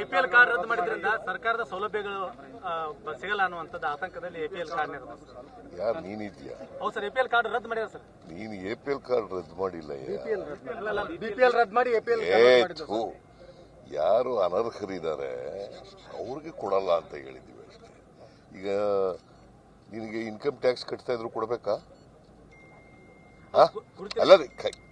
APL card ರದ್ದು ಮಾಡಿದ್ರಿಂದ ಸರ್ಕಾರದ ಸೌಲಭ್ಯಗಳು ಸಿಗಲ್ಲ ಅನ್ನುವಂಥದ್ದು ಆತಂಕದಲ್ಲಿ ಎಪಿಎಲ್ ಕಾರ್ಡ್ ಯಾರು ನೀನಿದ್ಯಾ? ಹೌದು ಸರ್ ಎಪಿಎಲ್ ಕಾರ್ಡ್ ರದ್ದು ಮಾಡ್ಯಾರ ಸರ್. ನೀನು ಎಪಿಎಲ್ ಕಾರ್ಡ್ ರದ್ದು ಮಾಡಿಲ್ಲ ಬಿಪಿಎಲ್ ರದ್ದು ಮಾಡಿ ಎಪಿಎಲ್ ಯಾರು ಅನರ್ಹರಿದ್ದಾರೆ ಅವ್ರಿಗೆ ಕೊಡಲ್ಲ ಅಂತ ಹೇಳಿದ್ದೀವಿ ಅಷ್ಟೇ. ಈಗ ನಿನಗೆ ಇನ್ಕಮ್ ಟ್ಯಾಕ್ಸ್ ಕಟ್ತಾ ಇದ್ರು ಕೊಡ್ಬೇಕಾ? ಅಲ್ಲ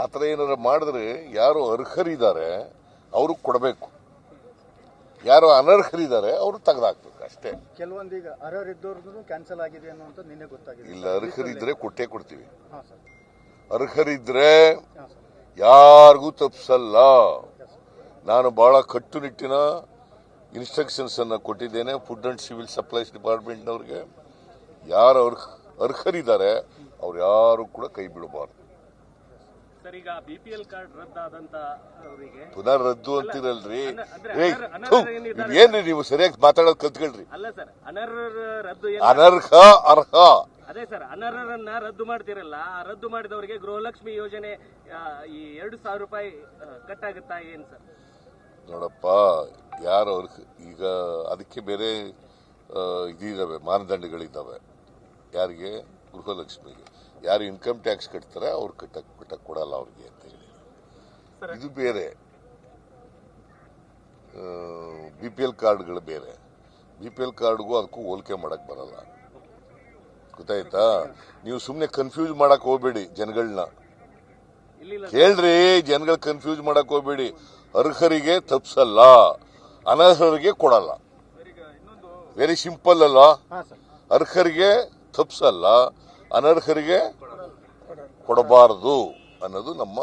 ಆ ಥರ ಏನಾದ್ರು ಮಾಡಿದ್ರೆ ಯಾರು ಅರ್ಹರಿದ್ದಾರೆ ಅವ್ರಿಗೆ ಕೊಡಬೇಕು. ಯಾರು ಅನರ್ಹರಿದ್ದಾರೆ ಅವರು ತೆಗೆದಾಕ್ಬೇಕು ಅಷ್ಟೇ. ಕೆಲವೊಂದೀಗ ಅರ್ಹರಿದ್ದವ್ರದ್ದು ಕ್ಯಾನ್ಸಲ್ ಆಗಿದೆ ನಿನ್ನೆ ಗೊತ್ತಾಗಿದೆ. ಇಲ್ಲ ಅರ್ಹರಿದ್ರೆ ಕೊಟ್ಟೇ ಕೊಡ್ತೀವಿ. ಅರ್ಹರಿದ್ರೆ ಯಾರಿಗೂ ತಪ್ಪಿಸಲ್ಲ ನಾನು ಬಹಳ ಕಟ್ಟುನಿಟ್ಟಿನ ಇನ್ಸ್ಟ್ರಕ್ಷನ್ಸ್ ಅನ್ನು ಕೊಟ್ಟಿದ್ದೇನೆ ಫುಡ್ ಅಂಡ್ ಸಿವಿಲ್ ಸಪ್ಲೈಸ್ ಡಿಪಾರ್ಟ್ಮೆಂಟ್ನವ್ರಿಗೆ ಯಾರು ಅರ್ಹ ಅರ್ಹರಿದ್ದಾರೆ ಅವ್ರು ಯಾರು ಕೂಡ ಕೈ ಬಿಡಬಾರ್ದು. ಸರ್ ಈಗ ಬಿಪಿಎಲ್ ಕಾರ್ಡ್ ರದ್ದಾದಂತ ಅವರಿಗೆ. ಪುನಃ ರದ್ದು ಅಂತಿರಲ್ರಿ. ಏನ್ರಿ? ನೀವು ಸರಿಯಾಗಿ ಮಾತಾಡೋದು ಕಲ್ತ್ಕೊಳ್ರಿ. ಅಲ್ಲ ಸರ್ ಅನರ್ಹ ರದ್ದು ಅನರ್ಹ ಅರ್ಹ. ಅದೇ ಸರ್ ಅನರ್ಹರನ್ನ ರದ್ದು ಮಾಡ್ತಿರಲ್ಲ ರದ್ದು ಮಾಡಿದವರಿಗೆ ಗೃಹಲಕ್ಷ್ಮಿ ಯೋಜನೆ ಈ ಎರಡು ಸಾವಿರ ರೂಪಾಯಿ ಕಟ್ ಆಗುತ್ತಾ ಏನ್ ಸರ್? ನೋಡಪ್ಪ ಯಾರು ಅವ್ರ ಈಗ ಅದಕ್ಕೆ ಬೇರೆ ಇದಾವೆ ಇದಿದಾವೆ ಮಾನದಂಡಗಳಿದ್ದಾವೆ ಯಾರಿಗೆ? ಗೃಹಲಕ್ಷ್ಮಿಗೆ. ಯಾರು ಇನ್ಕಮ್ ಟ್ಯಾಕ್ಸ್ ಕಟ್ತಾರೆ ಅವ್ರು ಕಟ್ಟಕ್ ಕಟ್ಟಕ್ ಕೊಡಲ್ಲ ಅವ್ರಿಗೆ ಅಂತ ಹೇಳಿ ಇದು ಬೇರೆ. ಬಿ ಪಿ ಎಲ್ ಕಾರ್ಡ್ಗಳು ಬೇರೆ. ಬಿ ಪಿ ಎಲ್ ಕಾರ್ಡ್ಗೂ ಅದಕ್ಕೂ ಹೋಲಿಕೆ ಮಾಡಕ್ ಬರಲ್ಲ. ಗೊತ್ತಾಯ್ತಾ? ನೀವು ಸುಮ್ಮನೆ ಕನ್ಫ್ಯೂಸ್ ಮಾಡಕ್ ಹೋಗ್ಬೇಡಿ ಜನಗಳನ್ನ ಕೇಳ್ರಿ ಜನಗಳ ಕನ್ಫ್ಯೂಸ್ ಮಾಡಕ್ ಹೋಗ್ಬೇಡಿ. ಅರ್ಹರಿಗೆ ತಪ್ಸಲ್ಲ. ಅನರ್ಹರಿಗೆ ಕೊಡಲ್ಲ. ವೆರಿ ಸಿಂಪಲ್ ಅಲ್ಲ. ಹಾ ಸರ್. ಅರ್ಹರಿಗೆ ತಪ್ಸಲ್ಲ. ಅನರ್ಹರಿಗೆ ಕೊಡಬಾರದು ಅನ್ನೋದು ನಮ್ಮ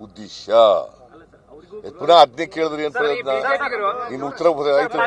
ಉದ್ದೇಶ. ಪುನಃ ಅದನ್ನೇ ಕೇಳಿದ್ರಿ ಅಂತ ಪ್ರಯತ್ನ ಇನ್ನು ಉತ್ತರ ಆಯ್ತು